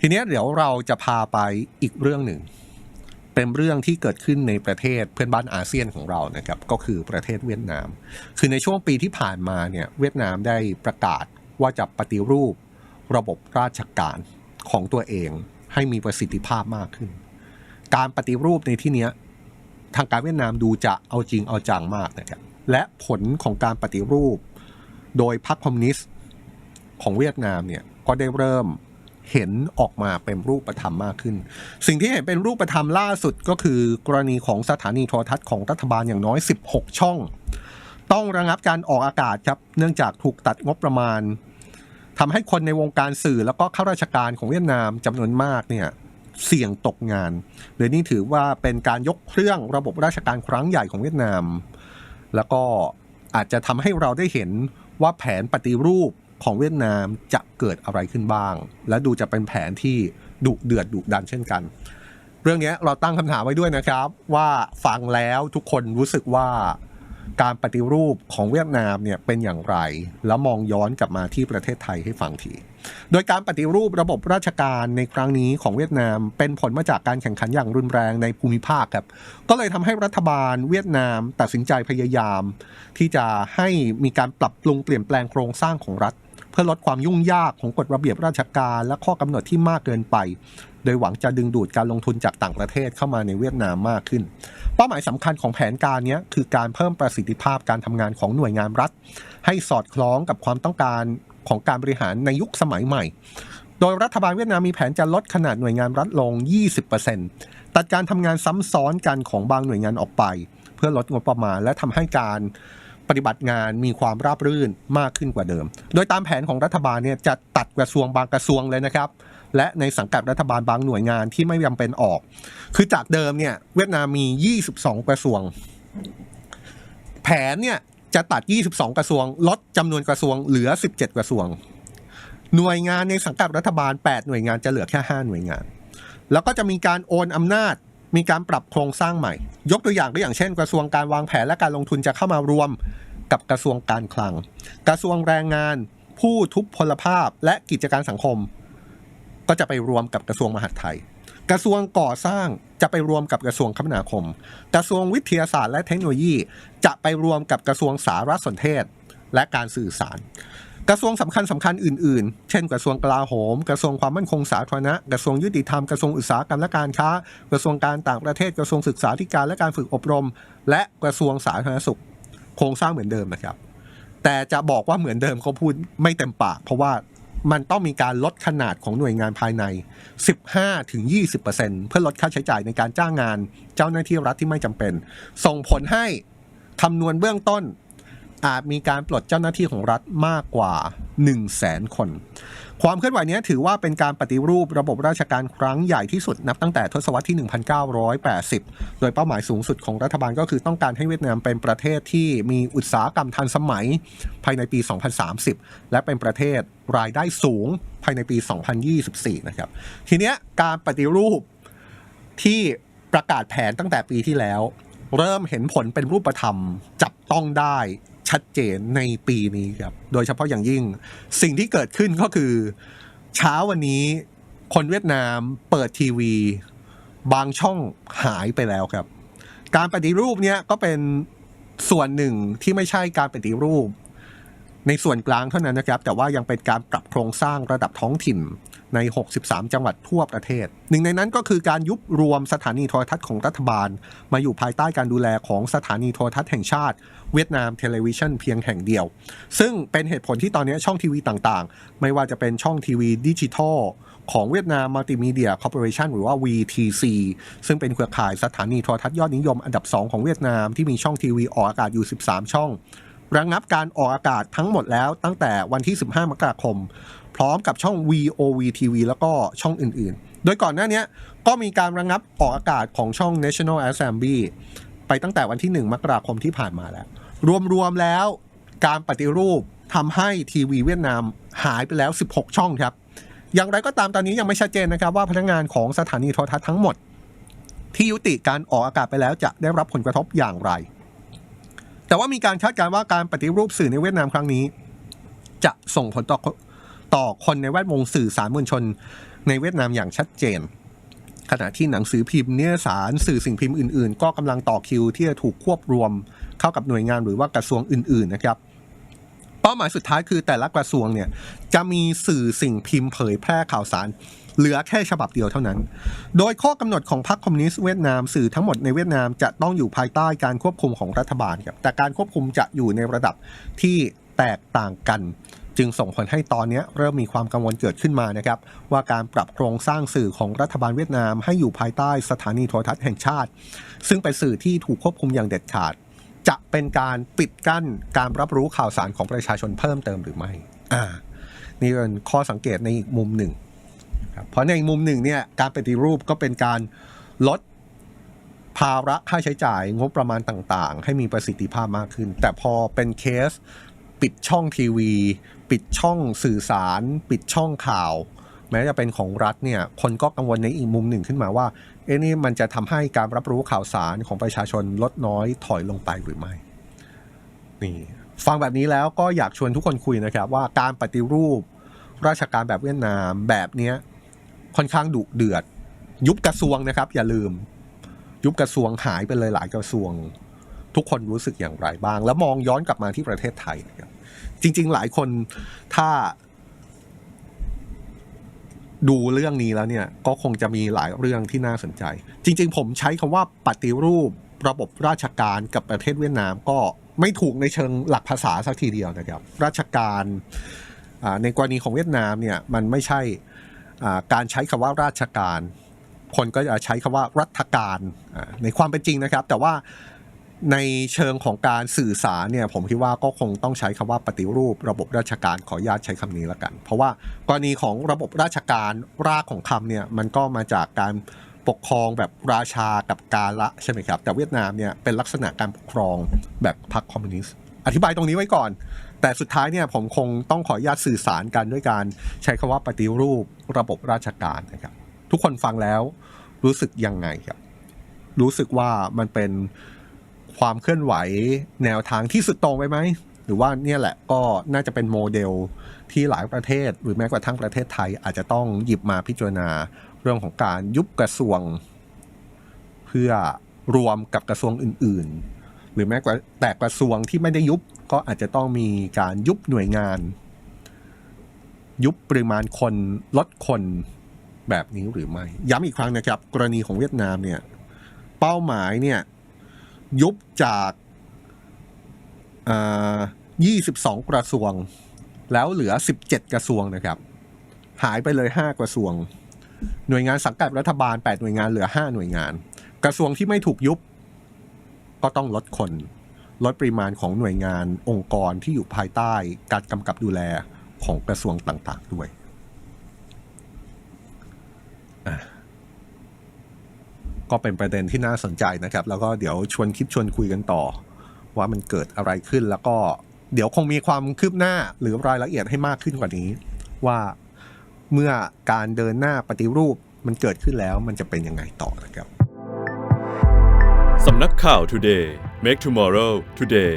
ทีนี้เดี๋ยวเราจะพาไปอีกเรื่องหนึ่ง เป็นเรื่องที่เกิดขึ้นในประเทศเพื่อนบ้านอาเซียนของเรานะครับก็คือประเทศเวียดนาม คือในช่วงปีที่ผ่านมาเนี่ยเวียดนามได้ประกาศว่าจะปฏิรูประบบราชการของตัวเองให้มีประสิทธิภาพมากขึ้น การปฏิรูปในที่นี้ทางการเวียดนามดูจะเอาจริงเอาจังมากนะครับและผลของการปฏิรูป โดยพรรคคอมมิวนิสต์ของเวียดนามเนี่ยก็ได้เริ่ม เห็นออกมาเป็นรูปธรรมมากขึ้น สิ่งที่เห็นเป็นรูปธรรมล่าสุดก็คือกรณีของสถานีโทรทัศน์ของรัฐบาลอย่างน้อย 16 ช่อง ต้องระงับการออกอากาศครับเนื่องจากถูกตัดงบประมาณทำให้คนในวงการสื่อแล้วก็ข้าราชการของเวียดนามจำนวนมากเนี่ยเสี่ยงตกงานโดยนี่ถือว่าเป็นการยกเครื่องระบบราชการครั้งใหญ่ของเวียดนาม แล้วก็อาจจะทำให้เราได้เห็นว่าแผนปฏิรูป ของเวียดนามจะเกิดอะไรขึ้นบ้าง และดูจะเป็นแผนที่ดุเดือดดุดันเช่นกัน เรื่องนี้เราตั้งคำถามไว้ด้วยนะครับ ว่าฟังแล้วทุกคนรู้สึกว่าการปฏิรูปของเวียดนามเนี่ยเป็นอย่างไร แล้วมองย้อนกลับมาที่ประเทศไทยให้ฟังที โดยการปฏิรูประบบราชการในครั้งนี้ของเวียดนาม เป็นผลมาจากการแข่งขันอย่างรุนแรงในภูมิภาคครับ ก็เลยทำให้รัฐบาลเวียดนามตัดสินใจพยายาม ที่จะให้มีการปรับปรุงเปลี่ยนแปลงโครงสร้างของรัฐ พื่อลดความยุ่งยากของกฎระเบียบราชการและข้อกำหนดที่มากเกินไป โดยหวังจะดึงดูดการลงทุนจากต่างประเทศเข้ามาในเวียดนามมากขึ้น เป้าหมายสำคัญของแผนการนี้คือการเพิ่มประสิทธิภาพการทำงานของหน่วยงานรัฐ ให้สอดคล้องกับความต้องการของการบริหารในยุคสมัยใหม่ โดยรัฐบาลเวียดนามมีแผนจะลดขนาดหน่วยงานรัฐลง 20%ตัดการทำงานซ้ำซ้อนกันของบางหน่วยงานออกไป เพื่อลดงบประมาณและทำให้การ ปฏิบัติงานมีความราบรื่นมากขึ้นกว่าเดิม โดยตามแผนของรัฐบาลเนี่ยจะตัดกระทรวงบางกระทรวงเลยนะครับ และในสังกัดรัฐบาลบางหน่วยงานที่ไม่จำเป็นออก คือจากเดิมเนี่ยเวียดนามมี 22 กระทรวง แผนเนี่ยจะตัด 22 กระทรวง ลดจำนวนกระทรวงเหลือ 17 กระทรวง หน่วยงานในสังกัดรัฐบาล 8 หน่วยงานจะเหลือแค่ 5 หน่วยงาน แล้วก็จะมีการโอนอำนาจมีการปรับโครงสร้างใหม่ ยกตัวอย่างก็อย่างเช่น กระทรวงการวางแผนและการลงทุนจะเข้ามารวม กับกระทรวงการคลัง กระทรวงแรงงาน ผู้ทุพพลภาพและกิจการสังคม ก็จะไปรวมกับกระทรวงมหาดไทย กระทรวงก่อสร้างจะไปรวมกับกระทรวงคมนาคม กระทรวงวิทยาศาสตร์และเทคโนโลยี จะไปรวมกับกระทรวงสารสนเทศ และการสื่อสารกระทรวงสำคัญสำคัญอื่นๆ เช่น กระทรวงกลาโหม กระทรวงความมั่นคงสาธารณะ กระทรวงยุติธรรม กระทรวงอุตสาหกรรมและการค้า กระทรวงการต่างประเทศ กระทรวงศึกษาธิการและการฝึกอบรม และกระทรวงสาธารณสุข โครงสร้างเหมือนเดิมนะครับ แต่จะบอกว่าเหมือนเดิมเขาพูดไม่เต็มปาก เพราะว่ามันต้องมีการลดขนาดของหน่วยงานภายใน 15-20%เพื่อลดค่าใช้จ่ายในการจ้างงาน เจ้าหน้าที่รัฐที่ไม่จำเป็น ส่งผลให้คำนวณเบื้องต้น อาจมีการปลดเจ้าหน้าที่ของรัฐมากกว่า 1 0 0 0 0แสนคน ความเคลื่อนไหวนี้ถือว่าเป็นการปฏิรูประบบราชการครั้งใหญ่ที่สุดนับตั้งแต่ทศวรรษที่ 1980 โดยเป้าหมายสูงสุดของรัฐบาลก็คือต้องการให้เวียดนามเป็นประเทศที่มีอุตสาหกรรมทันสมัยภายในปี 2030 และเป็นประเทศรายได้สูงภายในปี 2024 นะครับ ทีเนี้ยการปฏิรูปที่ประกาศแผนตั้งแต่ปีที่แล้ว เริ่มเห็นผลเป็นรูปธรรมจับต้องได้ ชัดเจนในปีนี้ครับ โดยเฉพาะอย่างยิ่ง สิ่งที่เกิดขึ้นก็คือ เช้าวันนี้คนเวียดนามเปิดทีวี บางช่องหายไปแล้วครับ การปฏิรูปเนี้ยก็เป็นส่วนหนึ่งที่ไม่ใช่การปฏิรูป ในส่วนกลางเท่านั้นนะครับ แต่ว่ายังเป็นการปรับโครงสร้างระดับท้องถิ่นใน 63 จังหวัดทั่วประเทศ หนึ่งในนั้นก็คือการยุบรวมสถานีโทรทัศน์ของรัฐบาล มาอยู่ภายใต้การดูแลของสถานีโทรทัศน์แห่งชาติ เวียดนามเทเลวิชันเพียงแห่งเดียว ซึ่งเป็นเหตุผลที่ตอนนี้ช่องทีวีต่างๆ ไม่ว่าจะเป็นช่องทีวีดิจิทัลของเวียดนามมัลติมีเดียคอร์ปอเรชันหรือว่า VTC ซึ่งเป็นเครือข่ายสถานีโทรทัศน์ยอดนิยมอันดับ 2 ของเวียดนามที่มีช่องทีวีออกอากาศอยู่ 13 ช่องระงับการออกอากาศทั้งหมดแล้วตั้งแต่วันที่ 15 มกราคม พร้อมกับช่อง VOV TV แล้วก็ช่องอื่นๆ โดยก่อนหน้านี้ก็มีการระงับออกอากาศของช่อง National Assembly ไปตั้งแต่วันที่ 1 มกราคมที่ผ่านมาแล้ว รวมๆแล้วการปฏิรูปทำให้ทีวีเวียดนามหายไปแล้ว 16 ช่องครับ อย่างไรก็ตามตอนนี้ยังไม่ชัดเจนนะครับ ว่าพนักงานของสถานีโทรทัศน์ทั้งหมด ที่ยุติการออกอากาศไปแล้วจะได้รับผลกระทบอย่างไร แต่ว่ามีการคาดการณ์ว่าการปฏิรูปสื่อในเวียดนามครั้งนี้ จะส่งผลต่อต่อคนในแวดวงสื่อสารมวลชน ในเวียดนามอย่างชัดเจน ขณะที่หนังสือพิมพ์เนื้อสารสื่อสิ่งพิมพ์อื่น ๆ ก็กำลังต่อคิวที่จะถูกควบรวมากับหน่วยงานหรือว่ากระทรวงอื่นๆนะครับเป้าหมายสุดท้ายคือแต่ละกระทรวงเนี่ยจะมีสื่อสิ่งพิมพ์เผยแพร่ข่าวสาร เหลือแค่ฉบับเดียวเท่านั้น โดยข้อกำหนดของพรรคคอมมิวนิสต์เวียดนามสื่อทั้งหมดในเวียดนามจะต้องอยู่ภายใต้การควบคุมของรัฐบาลครับแต่การควบคุมจะอยู่ในระดับที่แตกต่างกัน จึงส่งผลให้ตอนนี้เริ่มมีความกังวลเกิดขึ้นมานะครับว่าการปรับโครงสร้างสื่อของรัฐบาลเวียดนามให้อยู่ภายใต้สถานีโทรทัศน์แห่งชาติ ซึ่งเป็นสื่อที่ถูกควบคุมอย่างเด็ดขาด จะเป็นการปิดกั้นการรับรู้ข่าวสารของประชาชนเพิ่มเติมหรือไม่ อ่า นี่เป็นข้อสังเกตในอีกมุมหนึ่งครับเพราะในอีกมุมหนึ่งเนี่ยการปฏิรูปก็เป็นการลดภาระค่าใช้จ่ายงบประมาณต่างๆ ให้มีประสิทธิภาพมากขึ้น แต่พอเป็นเคส ปิดช่องทีวี ปิดช่องสื่อสาร ปิดช่องข่าว แม้จะเป็นของรัฐเนี่ยคนก็กังวลในอีกมุมหนึ่งขึ้นมาว่า เอ๊ะนี่มันจะทำให้การรับรู้ข่าวสารของประชาชนลดน้อยถอยลงไปหรือไม่ นี่ ฟังแบบนี้แล้วก็อยากชวนทุกคนคุยนะครับ ว่าการปฏิรูปราชการแบบเวียดนามแบบเนี้ยค่อนข้างดุเดือด ยุบกระทรวงนะครับ อย่าลืม ยุบกระทรวงหายไปเลยหลายกระทรวง ทุกคนรู้สึกอย่างไรบ้าง แล้วมองย้อนกลับมาที่ประเทศไทยนะครับจริง ๆ หลายคนถ้า ดูเรื่องนี้แล้วเนี่ยก็คงจะมีหลายเรื่องที่น่าสนใจ จริง ๆ ผมใช้คำว่าปฏิรูประบบราชการกับประเทศเวียดนามก็ไม่ถูกในเชิงหลักภาษาสักทีเดียวนะครับ ราชการในกรณีของเวียดนามเนี่ยมันไม่ใช่การใช้คำว่าราชการ คนก็จะใช้คำว่ารัฐการในความเป็นจริงนะครับ แต่ว่า ในเชิงของการสื่อสารเนี่ยผมคิดว่าก็คงต้องใช้คำว่าปฏิรูประบบราชการขออนุญาตใช้คำนี้ละกัน เพราะว่ากรณีของระบบราชการรากของคำเนี่ยมันก็มาจากการปกครองแบบราชากับกาละใช่ไหมครับแต่เวียดนามเนี่ยเป็นลักษณะการปกครองแบบพรรคคอมมิวนิสต์อธิบายตรงนี้ไว้ก่อน แต่สุดท้ายเนี่ยผมคงต้องขออนุญาตสื่อสารกันด้วยการใช้คำว่าปฏิรูประบบราชการนะครับทุกคนฟังแล้วรู้สึกยังไงครับรู้สึกว่ามันเป็น ความเคลื่อนไหวแนวทางที่สุดต่งไปไหม หรือว่าเนี่ยแหละก็น่าจะเป็นโมเดลที่หลายประเทศ หรือแม้กระทั่งประเทศไทยอาจจะต้องหยิบมาพิจารณาเรื่องของการยุบกระทรวง เพื่อรวมกับกระทรวงอื่น ๆ หรือแม้แต่กระทรวงที่ไม่ได้ยุบก็อาจจะต้องมีการยุบหน่วยงาน ยุบปริมาณคนลดคนแบบนี้หรือไม่ ย้ำอีกครั้งนะครับ กรณีของเวียดนามเนี่ย เป้าหมายเนี่ย ยุบจากอ่า22กระทรวง แล้วเหลือ17กระทรวงนะครับ หายไปเลย5กระทรวง หน่วยงานสังกัดรัฐบาล8หน่วยงานเหลือ5หน่วยงาน กระทรวงที่ไม่ถูกยุบ ก็ต้องลดคน ลดปริมาณของหน่วยงานองค์กรที่อยู่ภายใต้การกำกับดูแลของกระทรวงต่างๆด้วย ก็เป็นประเด็นที่น่าสนใจนะครับ แล้วก็เดี๋ยวชวนคิดชวนคุยกันต่อ ว่ามันเกิดอะไรขึ้นแล้วก็เดี๋ยวคงมีความคืบหน้าหรือรายละเอียดให้มากขึ้นกว่านี้ ว่าเมื่อการเดินหน้าปฏิรูปมันเกิดขึ้นแล้วมันจะเป็นยังไงต่อนะครับสำนักข่าว Today Make Tomorrow Today